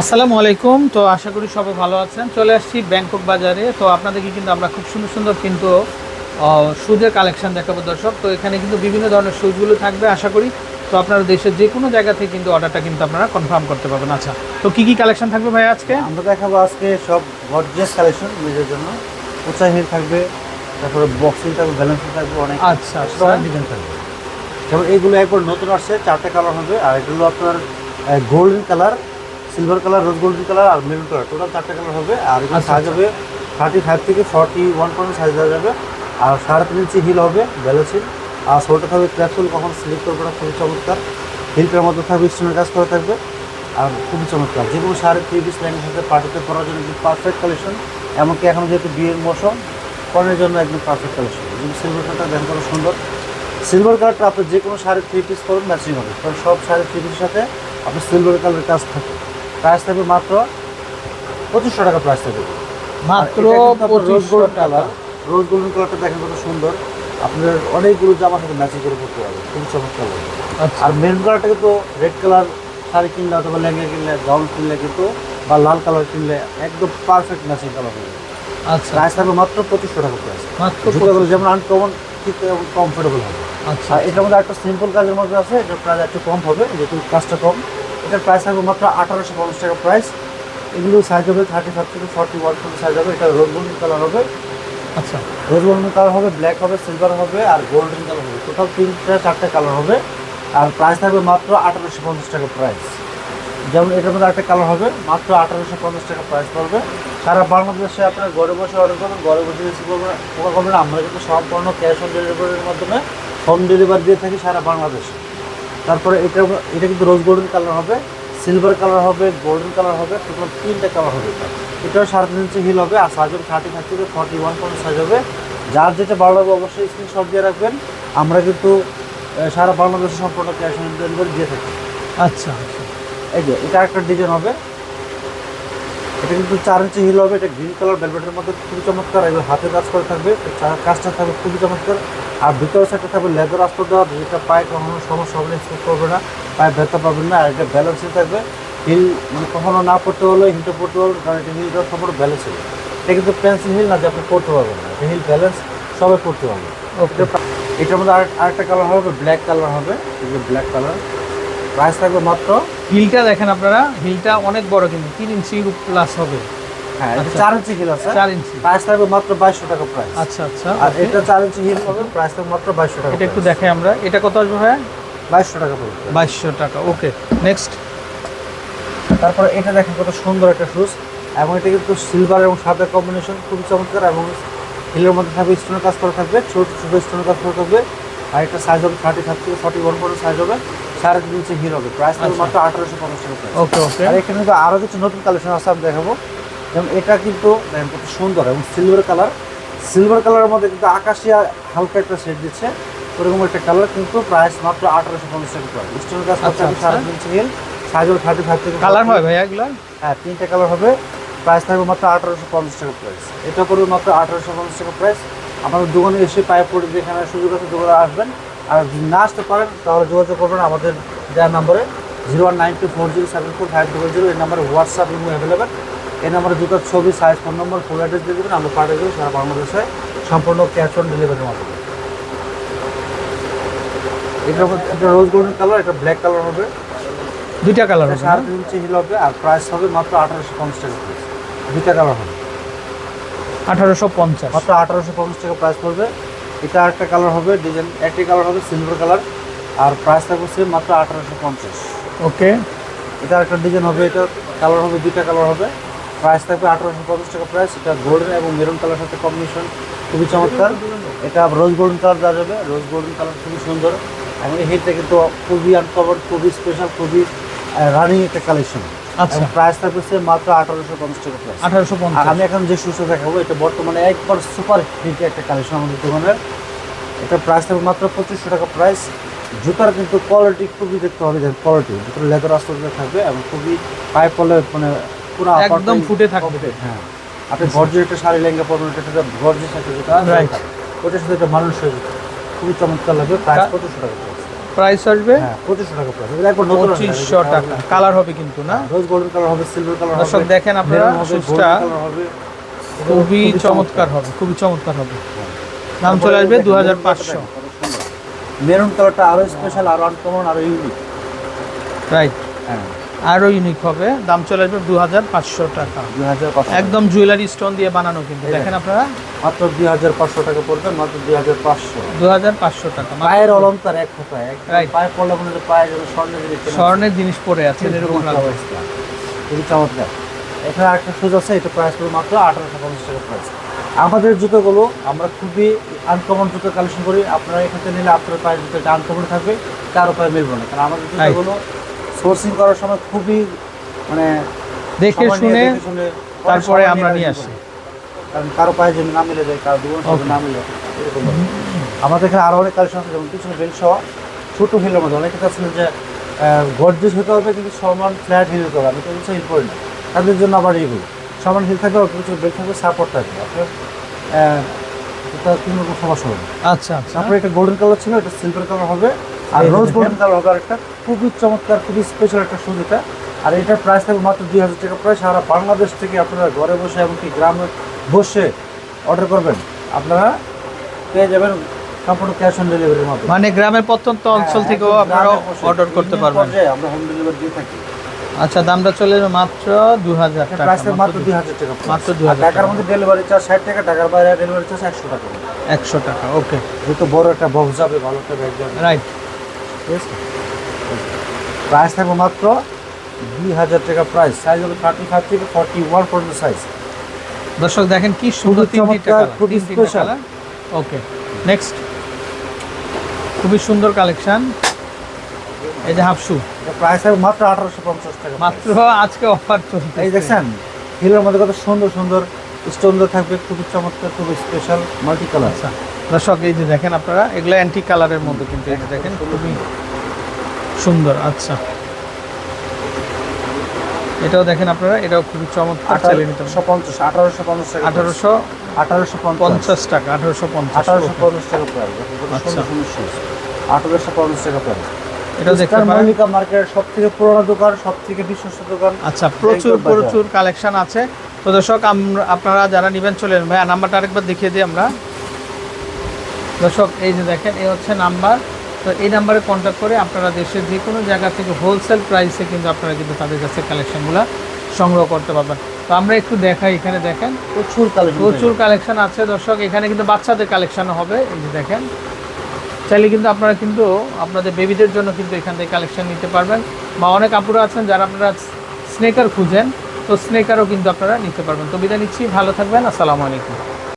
আসসালামু আলাইকুম। তো আশা করি সবাই ভালো আছেন। চলে আসছি ব্যাংকক বাজারে। তো আপনাদেরকে কিন্তু আমরা খুব সুন্দর সুন্দর কিন্তু সুজের কালেকশন দেখাবো দর্শক। তো এখানে কিন্তু বিভিন্ন ধরনের সুজগুলো থাকবে আশা করি। তো আপনারা দেশের যে কোনো জায়গা থেকে কিন্তু অর্ডারটা কিন্তু আপনারা কনফার্ম করতে পারবেন। আচ্ছা তো কী কী কালেকশন থাকবে ভাই আজকে? আমরা দেখাবো আজকে সব গর্জিয়াস কালেকশন নিজের জন্য। উঁচা হিল থাকবে তারপরে বক্সিং থাকবে ব্যালেন্সিং থাকবে অনেক আচ্ছা আচ্ছা। ডিজাইন থাকবে। যেমন এইগুলো একবার নতুন আসছে চারটে কালার হবে। আর এগুলো আপনার golden colour silver colour rose golden colour আর মেরুন কালার টোটাল চারটে কালার হবে। আর এগুলো আচ্ছা, সাইজ হবে থার্টি ফাইভ থেকে ফর্টি ওয়ান পর্যন্ত সাইজ দেওয়া যাবে। আর সাড়ে তিন ইঞ্চি হিল হবে ব্যালেন্স হিল আর শোলটা থাকবে ক্যাপসুল কখন স্লিপ করবে না খুবই চমৎকার। হিলটার মধ্যে থাকবে স্টোনের কাজ করা থাকবে। আর খুবই চমৎকার। যে কোনো সাড়ে থ্রি পিস ল্যাঙ্গের সাথে পার্টিতে পরার জন্য একদম পারফেক্ট কালেকশন এমনকি এখন যেহেতু বিয়ের মৌসুম কনের জন্য একদম পারফেক্ট কালেকশন যদি সিলভার কালারটা দেখেন কত সুন্দর। সিলভার কালারটা আপনি যে কোনো শাড়ি থ্রি পিস করুন ম্যাচিং হবে। কারণ সব শাড়ি থ্রি পিসের সাথে আপনার সিলভার কালারের কাজ থাকে। প্রাইস থাকবে মাত্র পঁচিশশো টাকা প্রাইস থাকবে মাত্র রোজ টাকা। কালার রোজ গোল্ডেন কালারটা দেখেন কত সুন্দর। আপনার অনেকগুলো জামার সাথে ম্যাচিং করে পড়তে পারবে খুবই চমৎকার লাগবে আচ্ছা। আর মেরুন কালারটা কিন্তু রেড কালার শাড়ি কিনলে অথবা লেহেঙ্গা কিনলে গাউন কিনলে কিন্তু বা লাল কালার কিনলে একদম পারফেক্ট ম্যাচিং কালার হবে। আচ্ছা। প্রাইস থাকবে মাত্র পঁচিশশো টাকা প্রাইস মাত্র জুতোগুলো যেমন আনকমন ঠিক কমফোর্টেবল হবে। আচ্ছা। এটার মধ্যে একটা সিম্পল কাজের মধ্যে আছে এটার প্রাইস একটু কম হবে যেহেতু কাজটা কম। এটার প্রাইস থাকবে মাত্র আঠারোশো পঞ্চাশ টাকা প্রাইস এগুলো সাইজ হবে থার্টি ফাইভ থেকে ফর্টি ওয়ান পর্যন্ত সাইজ হবে। এটা রোজ গোল্ডেন কালার হবে। আচ্ছা। রোজ গোল্ডেন কালার হবে ব্ল্যাক হবে সিলভার হবে আর গোল্ডেন কালার হবে। টোটাল তিনটা চারটে কালার হবে। আর প্রাইস থাকবে মাত্র আঠারোশো পঞ্চাশ টাকা প্রাইস যেমন এটার মধ্যে একটা কালার হবে মাত্র আঠারোশো পঞ্চাশ টাকা প্রাইস পড়বে। সারা বাংলাদেশে আপনার ঘরে বসে অর্ডার করবেন ঘরে বসে রিসিভ করবেন করবেন আমরা কিন্তু সম্পূর্ণ ক্যাশ অন ডেলিভারির মাধ্যমে হোম ডেলিভারি দিয়ে থাকি সারা বাংলাদেশে। তারপরে এটা এটা কিন্তু রোজ গোল্ডেন কালার হবে সিলভার কালার হবে গোল্ডেন কালার হবে টোটাল তিনটা কালার হবে এটা। এটাও সাড়ে তিন ইঞ্চি হিল হবে আর সাইজ হবে থার্টি ফাইভ থেকে ফর্টি ওয়ান পর্যন্ত সাইজ হবে। যার যেটা ভালো লাগবে অবশ্যই স্ক্রিনশট দিয়ে রাখবেন। আমরা কিন্তু সারা বাংলাদেশে সম্পূর্ণ ক্যাশ অন ডেলিভারি দিয়ে থাকি। আচ্ছা আচ্ছা। এই যে এটা একটা ডিজাইন হবে। এটা কিন্তু চার ইঞ্চি হিল হবে এটা গ্রিন কালার ভেলভেটের মধ্যে খুবই চমৎকার এগুলো হাতে কাজ করে থাকবে। কাজটা থাকবে খুবই চমৎকার। আর ভিতরের সাইডটা থাকবে লেদার আস্তর দেওয়া যেটা পায়ে কখনো সমস্যা হবে স্পোর্ট করবে না পায়ে ব্যথা পাবেন না আর এটা ব্যালেন্সিং থাকবে। হিল মানে কখনো না পড়তে হলে হিলটা পড়তে পারবেন কারণ এটা হিলটা সম্পূর্ণ ব্যালেন্স হবে এটা কিন্তু পেন্সিল হিল না যে আপনি পড়তে পারবেন না। এটা হিল ব্যালেন্স সবাই পড়তে পারবে। ওকে এটার মধ্যে আর আরেকটা কালার হবে ব্ল্যাক কালার হবে। এগুলো ব্ল্যাক কালার প্রাইস থাকবে মাত্র হিলটা দেখেন আপনারা হিলটা অনেক বড় কিন্তু তিন ইঞ্চি প্লাস হবে। হ্যাঁ এটা আচ্ছা। চার ইঞ্চি হিল আছে। চার ইঞ্চি। প্রাইস থাকবে মাত্র বাইশশো টাকা প্রাইস আচ্ছা আচ্ছা। আর এটা চার ইঞ্চি হিল হবে প্রাইস থাকবে মাত্র বাইশশো টাকা এটা একটু দেখাই আমরা। এটা কত আসবে ভাইয়া? বাইশশো টাকা পড়বে। বাইশশো টাকা। ওকে নেক্সট তারপরে এটা দেখেন কত সুন্দর একটা শুজ এবং এটা কিন্তু সিলভার এবং সাদা কম্বিনেশন খুবই চমৎকার। এবং হিলের মধ্যে থাকবে স্টোনের কাজ করা থাকবে ছোট ছোট স্টোনের কাজ করা থাকবে। আর এটা সাইজ হবে থার্টি ফাইভ থেকে ফর্টি ওয়ান পর্যন্ত সাইজ হবে। সাড়ে তিন ইঞ্চি হিল হবে। প্রাইস আচ্ছা। মাত্র আঠারোশো পঞ্চাশ টাকা ওকে ওকে আর এখানে কিন্তু আরও কিছু নতুন কালেকশন আছে আমি দেখাবো। যেমন এটা কিন্তু কত সুন্দর এবং সিলভার কালার সিলভার কালারের মধ্যে কিন্তু আকাশিয়া হালকা একটা শেড দিচ্ছে। ওরকম একটা কালার কিন্তু প্রাইস মাত্র আঠারোশো পঞ্চাশ টাকা প্রাইস স্টোনের কাজ আচ্ছা, হবে সাড়ে। তিন সাইজ হবে থার্টি ফাইভ থেকে কালার 40 হয় ভাইয়া এগুলো? হ্যাঁ তিনটে কালার হবে। প্রাইস থাকবে মাত্র আঠারোশো পঞ্চাশ টাকা প্রাইস এটা পড়বে মাত্র আঠারোশো পঞ্চাশ টাকা প্রাইস আমাদের দোকানে এসে পায়ে পড়ে যেখানে সুযোগ আছে দোকানে আসবেন। আর যদি না আসতে পারেন তাহলে যোগাযোগ করবেন আমাদের দেওয়ার নম্বরে। Zero one nine two four zero seven four five double zero এই নাম্বারে হোয়াটসঅ্যাপ ইমো অ্যাভেলেবেল এই নাম্বারে দুটো ছবি size phone number full address দিয়ে দেবেন আমরা পাঠিয়ে দেবো সারা বাংলাদেশে সম্পূর্ণ ক্যাশ অন ডেলিভারির মাধ্যমে। এটার মধ্যে একটা রোজ গোল্ডেন কালার এটা ব্ল্যাক কালার হবে। দুইটা কালার হবে? সাড়ে তিন ইঞ্চি হিল হবে আর প্রাইস হবে মাত্র আঠারোশো পঞ্চাশ টাকা দুইটা কালার হবে। আঠারোশো পঞ্চাশ। মাত্র আঠারোশো পঞ্চাশ টাকা প্রাইস পড়বে। এটা একটা কালার হবে ডিজাইন একটি কালার হবে সিলভার কালার আর প্রাইস থাকবে সেম মাত্র আঠারোশো পঞ্চাশ। ওকে এটা একটা ডিজাইন হবে এটা কালার হবে দুইটা কালার হবে। প্রাইস থাকবে আঠারোশো পঞ্চাশ টাকা প্রাইস এটা গোল্ডেন এবং মেরুন কালার সাথে কম্বিনেশন খুবই চমৎকার। এটা রোজ গোল্ডেন কালার দেওয়া যাবে। রোজ গোল্ডেন কালার খুবই সুন্দর। এবং এই হিটটা কিন্তু খুবই আনকভার খুবই স্পেশাল খুবই রানিং একটা কালেকশন আচ্ছা। প্রাইস থাকবে মাত্র আঠারোশো পঞ্চাশ টাকা প্রাইস আঠারোশো পঞ্চাশ। আমি এখন যে শুজটা দেখাবো এটা বর্তমানে একবার সুপার হিট একটা কালেকশন আমাদের দোকানের। এটা প্রাইস থাকবে মাত্র পঁচিশশো টাকা প্রাইস জুতার কিন্তু কোয়ালিটি খুবই দেখতে হবে কোয়ালিটি জুতার লেদার আসতে থাকবে এবং খুবই পায়ে পড়লে মানে পুরো একদম ফুটে থাকবে। হ্যাঁ। আপনি গর্জের একটা শাড়ি লেহেঙ্গা পরবেন একটা গর্জের একটা জুতা Right. ওটার সাথে একটা মানুষ হয়ে খুবই চমৎকার লাগবে প্রাইস পঁচিশশো টাকা। প্রাইস আসবে? হ্যাঁ পঁচিশশো টাকা প্রাইস এগুলো একবার নতুন পঁচিশশো টাকা। কালার হবে কিন্তু না? রোজ গোল্ডেন কালার হবে সিলভার কালার হবে দর্শক দেখেন আপনারা হবে খুবই চমৎকার হবে খুবই চমৎকার হবে। দাম চলে আসবে দু হাজার পাঁচশো। মেরুন কালারটা আরও স্পেশাল আরও আনকমন আরও ইউনিক রাইট হ্যাঁ। আরও ইউনিক হবে। দাম চলে আসবে দু হাজার পাঁচশো টাকা। দুই হাজার একদম জুয়েলারি স্টোন দিয়ে বানানো কিন্তু। দেখেন আপনারা? মাত্র দুই হাজার পাঁচশো টাকা পড়বে মাত্র দুই হাজার পাঁচশো। দু হাজার পাঁচশো টাকা পায়ের অলঙ্কার এক কথায় পায়ে পড়লে মনে পায়ে যেন স্বর্ণের জিনিস স্বর্ণের জিনিস পরে আছে এরকম অবস্থা। খুবই চমৎকার। এখানে আরেকটা সুজ আছে এটা প্রাইস পড়বে মাত্র আঠারোশো পঞ্চাশ টাকা প্রাইস আমাদের জুতোগুলো আমরা খুবই আনকমন জুতো কালেকশন করি। আপনারা এখান নিলে আপনার পায়ের জুতোটা আনকমন থাকবে কারও পায়ে মিলবে না। কারণ আমাদের জুতোগুলো সোর্সিং করার সময় খুবই মানে দেখে শুনে তারপরে আমরা নিয়ে আসি। কারণ কারও পায়ে যদি না মিলে যায় কারও দুজন না মিলে এরকম আমাদের এখানে আরও অনেক কালেকশন আছে যেমন পিছনে বেল্ট সহ ছোট হিলের মধ্যে। অনেকে চাচ্ছিলেন যে গর্জেস হতে হবে কিন্তু সমান ফ্ল্যাট হিল হতে হবে। আমি তো কিছু হিল করি না। তাদের জন্য আবার এইগুলো সমান হিল থাকবে কিছু বেল্ট থাকবে সাপোর্ট থাকবে। আপনার রকম সমস্যা হবে আচ্ছা আচ্ছা। তারপরে এটা গোল্ডেন কালার ছিল এটা সিলভার কালার হবে। আর রোজ। গোল্ডেন কালার হবে খুবই চমৎকার খুবই স্পেশাল একটা শুজ এটা আর এটার প্রাইস থাকবে মাত্র দুই হাজার টাকা। প্রাইস সারা বাংলাদেশ থেকে আপনারা ঘরে বসে এমনকি গ্রামে বসে অর্ডার করবেন। আপনারা পেয়ে যাবেন সম্পূর্ণ ক্যাশ অন ডেলিভারির মতো মানে গ্রামের প্রত্যন্ত অঞ্চল হ্যাঁ, থেকেও আপনারা অর্ডার করতে পারবেন। আমরা হোম ডেলিভারি দিয়ে থাকি। আচ্ছা দামটা চলে যাবে মাত্র দু হাজার টাকা। মাত্র দুই হাজার টাকা। মাত্র price। 2000 টাকার মধ্যে ডেলিভারি চার্জ ষাট টাকা টাকার বাইরে ডেলিভারি চার্জ একশো টাকা। একশো টাকা ওকে যেহেতু বড় একটা বক্স যাবে ভালো একটা ব্যাগ যাবে। রাইট ঠিক আছে প্রাইস থাকবে মাত্র দুই হাজার টাকা প্রাইস সাইজ হলো থার্টি ফাইভ থেকে ফর্টি ওয়ান পর্যন্ত সাইজ দর্শক দেখেন কি সুন্দর তিনটা খুবই special। ওকে নেক্সট খুবই সুন্দর কালেকশন এই যে হাফ শু প্রাইস থাকবে মাত্র আঠারোশো পঞ্চাশ টাকা মাত্র আজকে অফার চলছে এই দেখছেন হিলের মধ্যে কত সুন্দর সুন্দর স্টোন থাকবে খুবই চমৎকার খুবই স্পেশাল মাল্টি কালার আচ্ছা দর্শক এই যে দেখেন আপনারা এগুলো অ্যান্টি কালারের মধ্যে কিন্তু এই যে দেখেন খুবই সুন্দর আচ্ছা। এটাও দেখেন আপনারা এটাও খুবই চমৎকার চালিয়ে নিতে আঠারোশো পঞ্চাশ আঠারোশো পঞ্চাশ টাকা। আঠারোশো আঠারোশো পঞ্চাশ। টাকা আঠারোশো পঞ্চাশ আঠারোশো পঞ্চাশ টাকা প্রাইস আচ্ছা। আঠারোশো পঞ্চাশ টাকা প্রাইস দেখতে পারেন। মার্কেটের সব থেকে পুরোনো দোকান সব থেকে বিশ্বস্ত দোকান। আচ্ছা প্রচুর প্রচুর কালেকশন আছে। তো দর্শক আমরা আপনারা যারা নেবেন চলে আসবেন। ভাইয়া নাম্বারটা আরেকবার দেখিয়ে দিই আমরা। দর্শক এই যে দেখেন এই হচ্ছে নাম্বার। তো এই নাম্বারে কন্ট্যাক্ট করে আপনারা দেশের যে কোনো জায়গা থেকে হোলসেল প্রাইসে কিন্তু আপনারা কিন্তু তাদের কাছে কালেকশনগুলো সংগ্রহ করতে পারবেন। তো আমরা একটু দেখাই এখানে দেখেন। প্রচুর কালেকশন প্রচুর কালেকশন আছে। দর্শক এখানে কিন্তু বাচ্চাদের কালেকশন হবে। এই যে দেখেন। চাইলে কিন্তু আপনারা কিন্তু আপনাদের বেবিদের জন্য কিন্তু এখান থেকে কালেকশন নিতে পারবেন। বা অনেক আপুরা আছেন যারা আপনারা স্নেকার খুঁজেন। তো স্নেকারও কিন্তু আপনারা নিতে পারবেন। তো বিদায় নিচ্ছি ভালো থাকবেন আসসালামু আলাইকুম।